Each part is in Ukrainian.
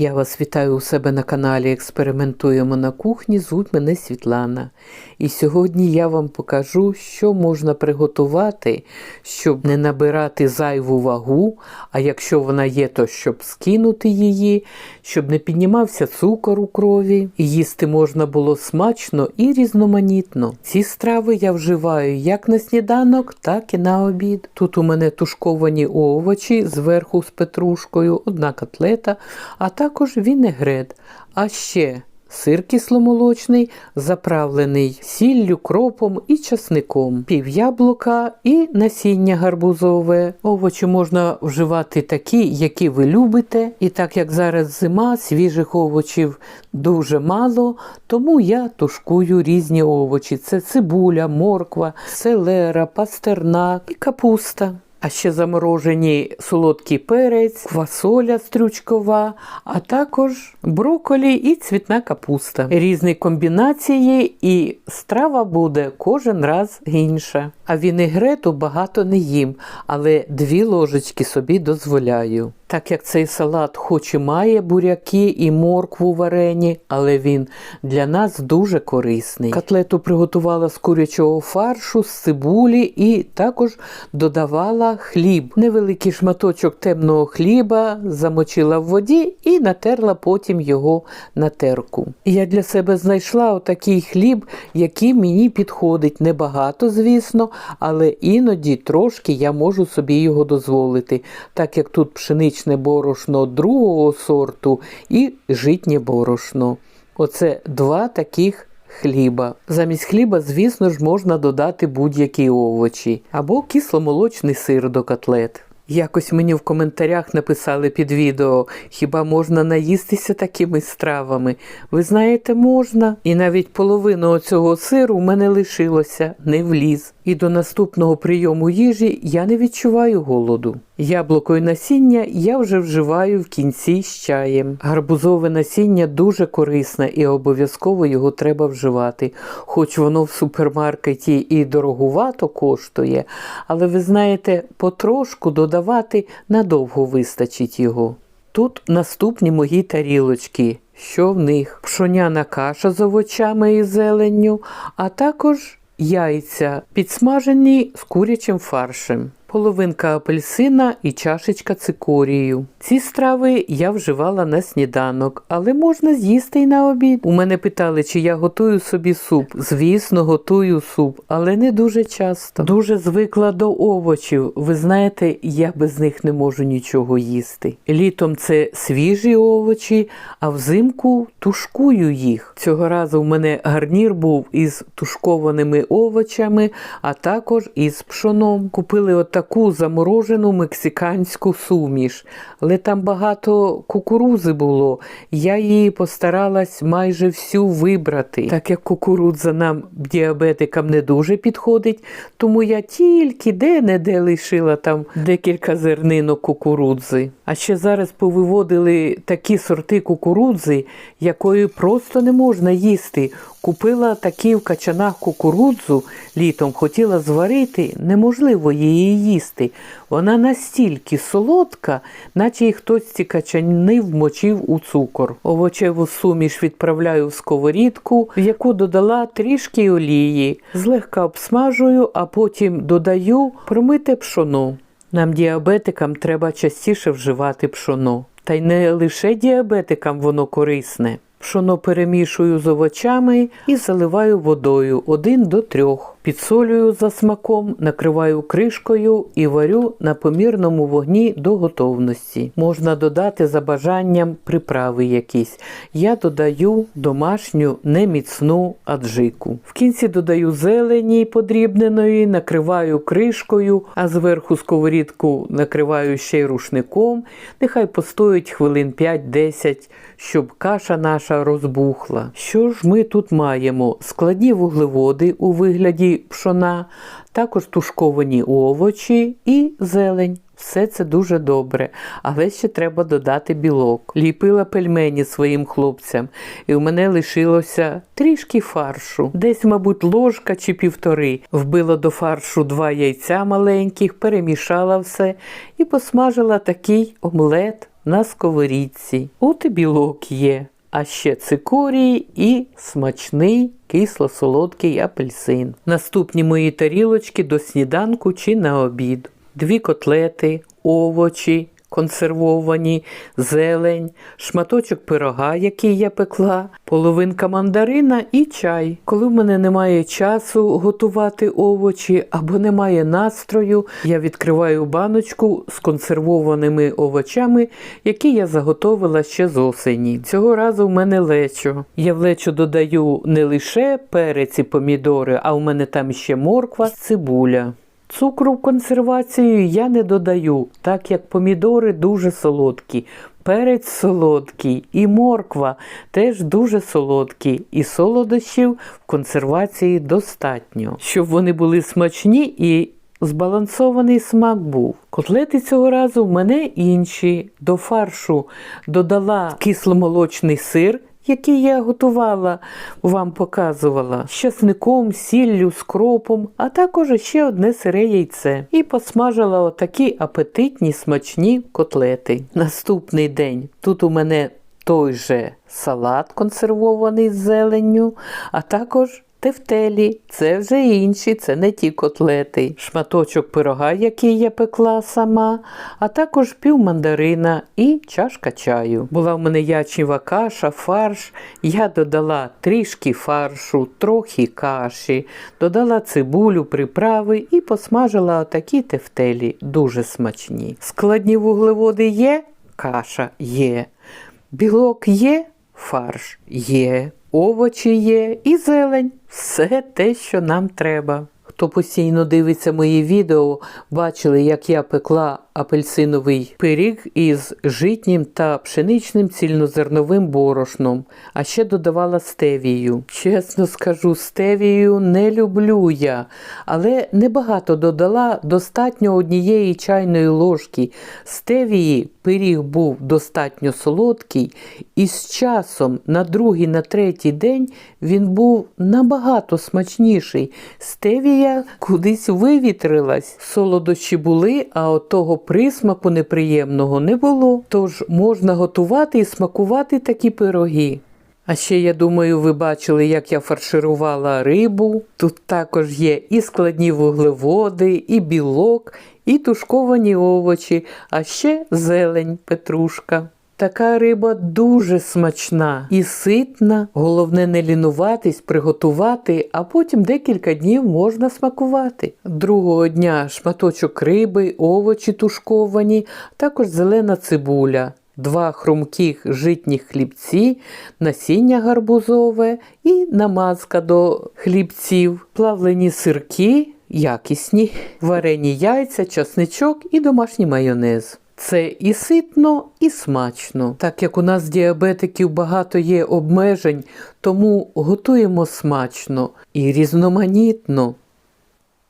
Я вас вітаю у себе на каналі Експериментуємо на кухні. Звуть мене Світлана. І сьогодні я вам покажу, що можна приготувати, щоб не набирати зайву вагу, а якщо вона є, то щоб скинути її, щоб не піднімався цукор у крові. І їсти можна було смачно і різноманітно. Ці страви я вживаю як на сніданок, так і на обід. Тут у мене тушковані овочі зверху з петрушкою, одна котлета, а також вінегрет. А ще сир кисломолочний, заправлений сіллю, кропом і часником, пів яблука і насіння гарбузове. Овочі можна вживати такі, які ви любите. І так як зараз зима, свіжих овочів дуже мало, тому я тушкую різні овочі. Це цибуля, морква, селера, пастернак і капуста. А ще заморожені солодкий перець, квасоля стрючкова, а також броколі і цвітна капуста. Різні комбінації, і страва буде кожен раз інша. А вінегрету багато не їм, але дві ложечки собі дозволяю. Так як цей салат хоч і має буряки і моркву варені, але він для нас дуже корисний. Котлету приготувала з курячого фаршу, з цибулі і також додавала хліб. Невеликий шматочок темного хліба замочила в воді і натерла потім його на терку. Я для себе знайшла отакий хліб, який мені підходить. Небагато, звісно, але іноді трошки я можу собі його дозволити, так як тут пшеничне борошно другого сорту і житнє борошно. Оце два таких хліба. Замість хліба, звісно ж, можна додати будь-які овочі або кисломолочний сир до котлет. Якось мені в коментарях написали під відео, хіба можна наїстися такими стравами? Ви знаєте, можна. І навіть половину цього сиру в мене лишилося, не вліз. І до наступного прийому їжі я не відчуваю голоду. Яблуко і насіння я вже вживаю в кінці з чаєм. Гарбузове насіння дуже корисне і обов'язково його треба вживати. Хоч воно в супермаркеті і дорогувато коштує, але ви знаєте, потрошку додавати надовго вистачить його. Тут наступні мої тарілочки. Що в них? Пшоняна каша з овочами і зеленню, а також яйця підсмажені з курячим фаршем. Половинка апельсина і чашечка цикорію. Ці страви я вживала на сніданок, але можна з'їсти й на обід. У мене питали, чи я готую собі суп. Звісно, готую суп, але не дуже часто. Дуже звикла до овочів. Ви знаєте, я без них не можу нічого їсти. Літом це свіжі овочі, а взимку тушкую їх. Цього разу в мене гарнір був із тушкованими овочами, а також із пшоном. Купили от таку заморожену мексиканську суміш, але там багато кукурузи було. Я її постаралась майже всю вибрати. Так як кукурудза нам, діабетикам, не дуже підходить, тому я тільки де-не-де лишила там декілька зернинок кукурудзи. А ще зараз повиводили такі сорти кукурудзи, якої просто не можна їсти. Купила такі в качанах кукурудзу літом, хотіла зварити, неможливо її їсти. Вона настільки солодка, наче й хтось ці качани вмочив у цукор. Овочеву суміш відправляю в сковорідку, в яку додала трішки олії, злегка обсмажую, а потім додаю промите пшоно. Нам, діабетикам, треба частіше вживати пшоно. Та й не лише діабетикам воно корисне. Пшоно перемішую з овочами і заливаю водою 1 до 3. Підсолюю за смаком, накриваю кришкою і варю на помірному вогні до готовності. Можна додати за бажанням приправи якісь. Я додаю домашню неміцну аджику. В кінці додаю зелені подрібненої, накриваю кришкою, а зверху сковорідку накриваю ще й рушником. Нехай постоїть хвилин 5-10, щоб каша наша розбухла. Що ж ми тут маємо? Складні вуглеводи у вигляді пшона, також тушковані овочі і зелень. Все це дуже добре, але ще треба додати білок. Ліпила пельмені своїм хлопцям, і у мене лишилося трішки фаршу, десь, мабуть, ложка чи півтори. Вбила до фаршу два яйця маленьких, перемішала все і посмажила такий омлет на сковорідці. От і білок є, а ще цикорії і смачний кисло-солодкий апельсин. Наступні мої тарілочки до сніданку чи на обід. Дві котлети, овочі. Консервовані, зелень, шматочок пирога, який я пекла, половинка мандарина і чай. Коли в мене немає часу готувати овочі або немає настрою, я відкриваю баночку з консервованими овочами, які я заготовила ще з осені. Цього разу в мене лечо. Я в лечо додаю не лише перець і помідори, а у мене там ще морква, цибуля. Цукру в консервацію я не додаю, так як помідори дуже солодкі, перець солодкий і морква теж дуже солодкі, і солодощів в консервації достатньо, щоб вони були смачні і збалансований смак був. Котлети цього разу в мене інші. До фаршу додала кисломолочний сир який я готувала, вам показувала, з часником, сіллю, скропом, а також ще одне сире яйце. І посмажила отакі апетитні смачні котлети. Наступний день тут у мене той же салат консервований з зеленню, а також Тефтелі, це вже інші, це не ті котлети, шматочок пирога, який я пекла сама, а також пів мандарина і чашка чаю. Була в мене ячнєва каша, фарш. Я додала трішки фаршу, трохи каші, додала цибулю, приправи і посмажила отакі тефтелі, дуже смачні. Складні вуглеводи є, каша є, білок є, фарш є овочі є і зелень. Все те, що нам треба. Хто постійно дивиться мої відео, бачили, як я пекла апельсиновий пиріг із житнім та пшеничним цільнозерновим борошном, а ще додавала стевію. Чесно скажу, стевію не люблю я, але небагато додала достатньо однієї чайної ложки. Стевії пиріг був достатньо солодкий, і з часом на другий, на третій день він був набагато смачніший. Стевія кудись вивітрилась. Солодощі були, а от того присмаку неприємного не було. Тож можна готувати і смакувати такі пироги. А ще, я думаю, ви бачили, як я фарширувала рибу. Тут також є і складні вуглеводи, і білок, і тушковані овочі, а ще зелень, петрушка. Така риба дуже смачна і ситна. Головне не лінуватись, приготувати, а потім декілька днів можна смакувати. Другого дня шматочок риби, овочі тушковані, також зелена цибуля. Два хрумких житніх хлібці, насіння гарбузове і намазка до хлібців, плавлені сирки, якісні, варені яйця, часничок і домашній майонез. Це і ситно, і смачно. Так як у нас діабетиків багато є обмежень, тому готуємо смачно і різноманітно.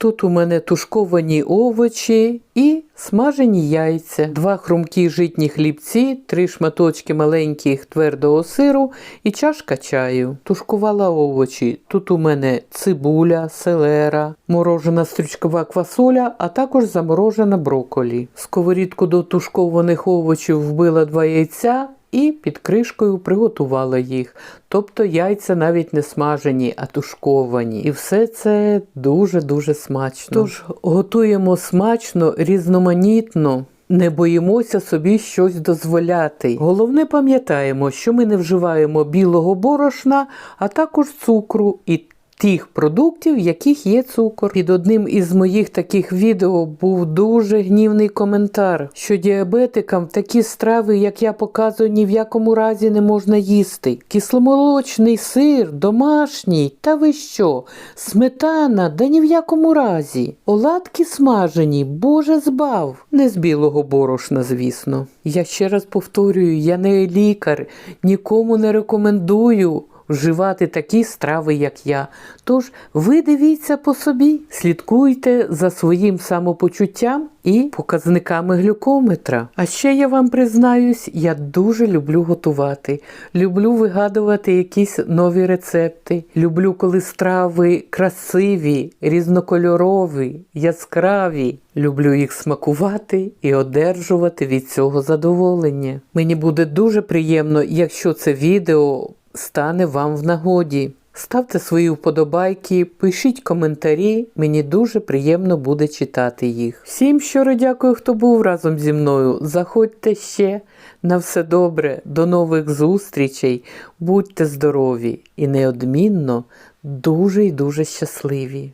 Тут у мене тушковані овочі і смажені яйця, два хрумкі житні хлібці, три шматочки маленьких твердого сиру і чашка чаю. Тушкувала овочі. Тут у мене цибуля, селера, морожена стручкова квасоля, а також заморожена броколі. Сковорідку до тушкованих овочів вбила два яйця і під кришкою приготувала їх. Тобто яйця навіть не смажені, а тушковані. І все це дуже-дуже смачно. Тож готуємо смачно, різноманітно. Не боїмося собі щось дозволяти. Головне пам'ятаємо, що ми не вживаємо білого борошна, а також цукру і тих продуктів, в яких є цукор. Під одним із моїх таких відео був дуже гнівний коментар, що діабетикам такі страви, як я показую, ні в якому разі не можна їсти. Кисломолочний сир, домашній, та ви що? Сметана, да ні в якому разі. Оладки смажені, Боже збав. Не з білого борошна, звісно. Я ще раз повторюю, я не лікар, нікому не рекомендую вживати такі страви, як я. Тож ви дивіться по собі, слідкуйте за своїм самопочуттям і показниками глюкометра. А ще я вам признаюсь, я дуже люблю готувати. Люблю вигадувати якісь нові рецепти. Люблю, коли страви красиві, різнокольорові, яскраві. Люблю їх смакувати і одержувати від цього задоволення. Мені буде дуже приємно, якщо це відео стане вам в нагоді. Ставте свої вподобайки, пишіть коментарі, мені дуже приємно буде читати їх. Всім щиро дякую, хто був разом зі мною. Заходьте ще на все добре, до нових зустрічей, будьте здорові і неодмінно дуже й дуже щасливі.